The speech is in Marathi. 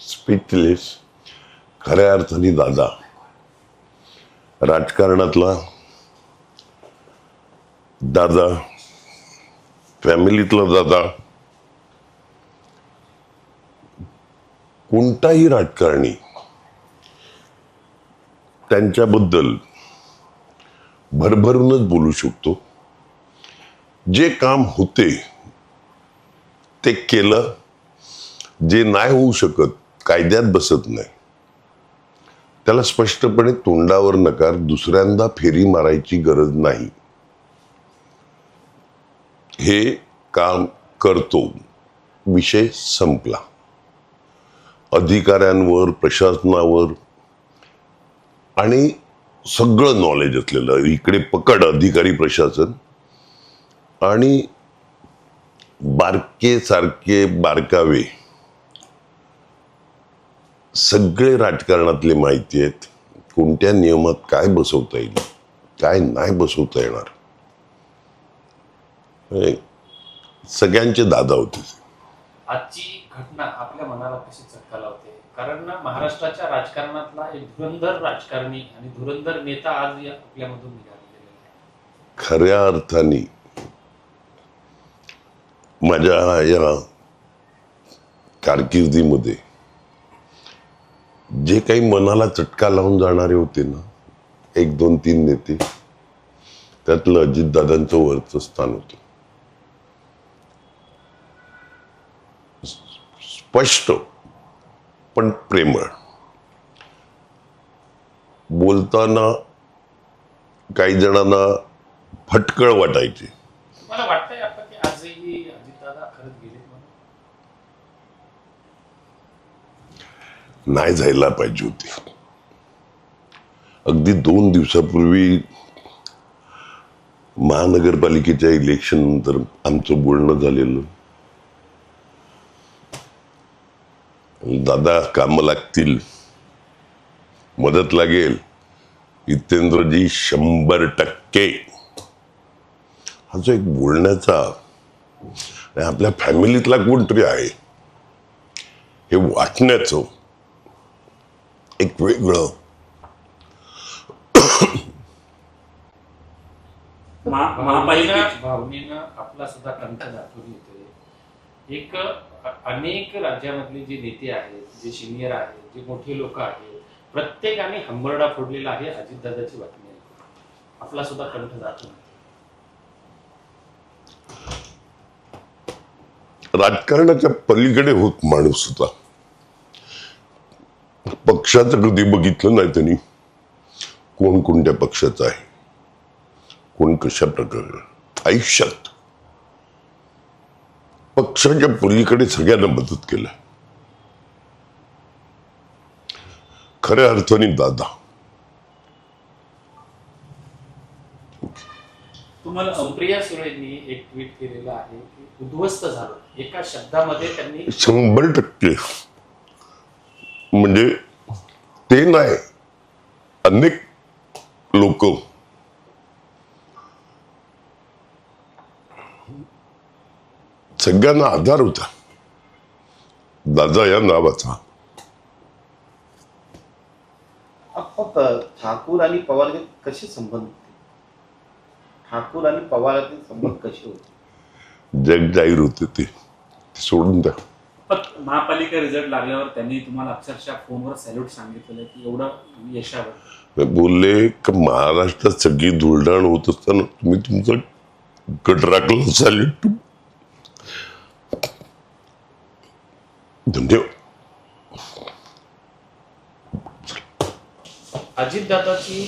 स्पीचलेस खऱ्या अर्थाने दादा राजकारणातला दादा फॅमिलीतला दादा कोणताही राजकारणी त्यांच्याबद्दल भरभरूनच बोलू शकतो. जे काम होते ते केलं जे नाही होऊ शकत कायद्यात बसत नाही. त्याला स्पष्टपणे तोंडावर नकार दुसऱ्यांदा फेरी मारायची गरज नाही. हे काम करतो. विषय संपला. अधिकाऱ्यांवर प्रशासनावर आणि सगळं नॉलेज असलेलं इकडे पकड अधिकारी प्रशासन आणि बारके सारखे बारकावे सगळे राजकारणातले माहिती आहेत. कोणत्या नियमात काय बसवता येईल? काय नाही बसवता येणार? सगळ्यांचे दादा होते. आजची घटना आपल्या मनाला कशी चटका लावते? कारण ना महाराष्ट्राच्या राजकारणातला एक धुरंधर राजकारणी आणि धुरंधर नेता आज या आपल्यामधून निघालेला खऱ्या अर्थाने माझ्या या कारकिर्दीमध्ये जे काही मनाला चटका लावून जाणारे होते ना एक दोन तीन नेते त्यातलं अजितदादांचं वरचं स्थान होतं. स्पष्ट पण प्रेमळ. बोलताना काही जणांना फटकळ वाटायची. मला वाटतंय आता की आजही अजितदादा खरंच गेले नाही जायला पाहिजे होती. अगदी दोन दिवसापूर्वी महानगरपालिकेच्या इलेक्शन नंतर आमचं बोलणं झालेलं. दादा कामं लागतील. मदत लागेल. जितेंद्रजी शंभर टक्के. हा जो एक बोलण्याचा आणि आपल्या फॅमिलीतला कोणतरी आहे हे वाटण्याचं एक वेगळं महा- भावनेनं महापालिकेची भावनेनं आपला सुद्धा कंठ दाखवून येतोय. एक अ- अनेक राज्यामधले जे नेते आहेत जे सिनियर आहेत जे मोठे लोक आहेत प्रत्येकाने हंबरडा फोडलेला आहे अजितदादाची बातमी. आहे आपला सुद्धा कंठ दाखवून येतोय. राजकारणाच्या पलीकडे होत माणूस होता. पक्षाचं कधी बघितलं नाही त्यांनी. कोण कोणत्या पक्षाचा आहे? कोण कशा प्रकारे? आयुष्यात. पक्षाच्या पलीकडे सगळ्यांना मदत केलं. खऱ्या अर्थाने दादा. तुम्हाला अ, सुप्रिया सुळेंनी एक ट्विट केलेलं आहे की उद्ध्वस्त झालं. एका शब्दामध्ये त्यांनी शंभर टक्के. म्हणजे ते नाही अनेक लोक सगळ्यांना आधार होता दादा या नावाचा ठाकूर आणि पवार कसे संबंध होते? ठाकूर आणि पवाराचे संबंध कसे होते? जग जाहीर होते ते सोडून द्या. पण महापालिका रिझल्ट लागल्यावर त्यांनी तुम्हाला अक्षरशः फोनवर सॅल्यूट सांगितलेलं आहे की एवढं तुम्ही यशावर बोलले की महाराष्ट्रात सगळी धुळधाण होत असताना तुम्ही तुमचं गट राखलं चालेल धन्यवाद. अजितदादाची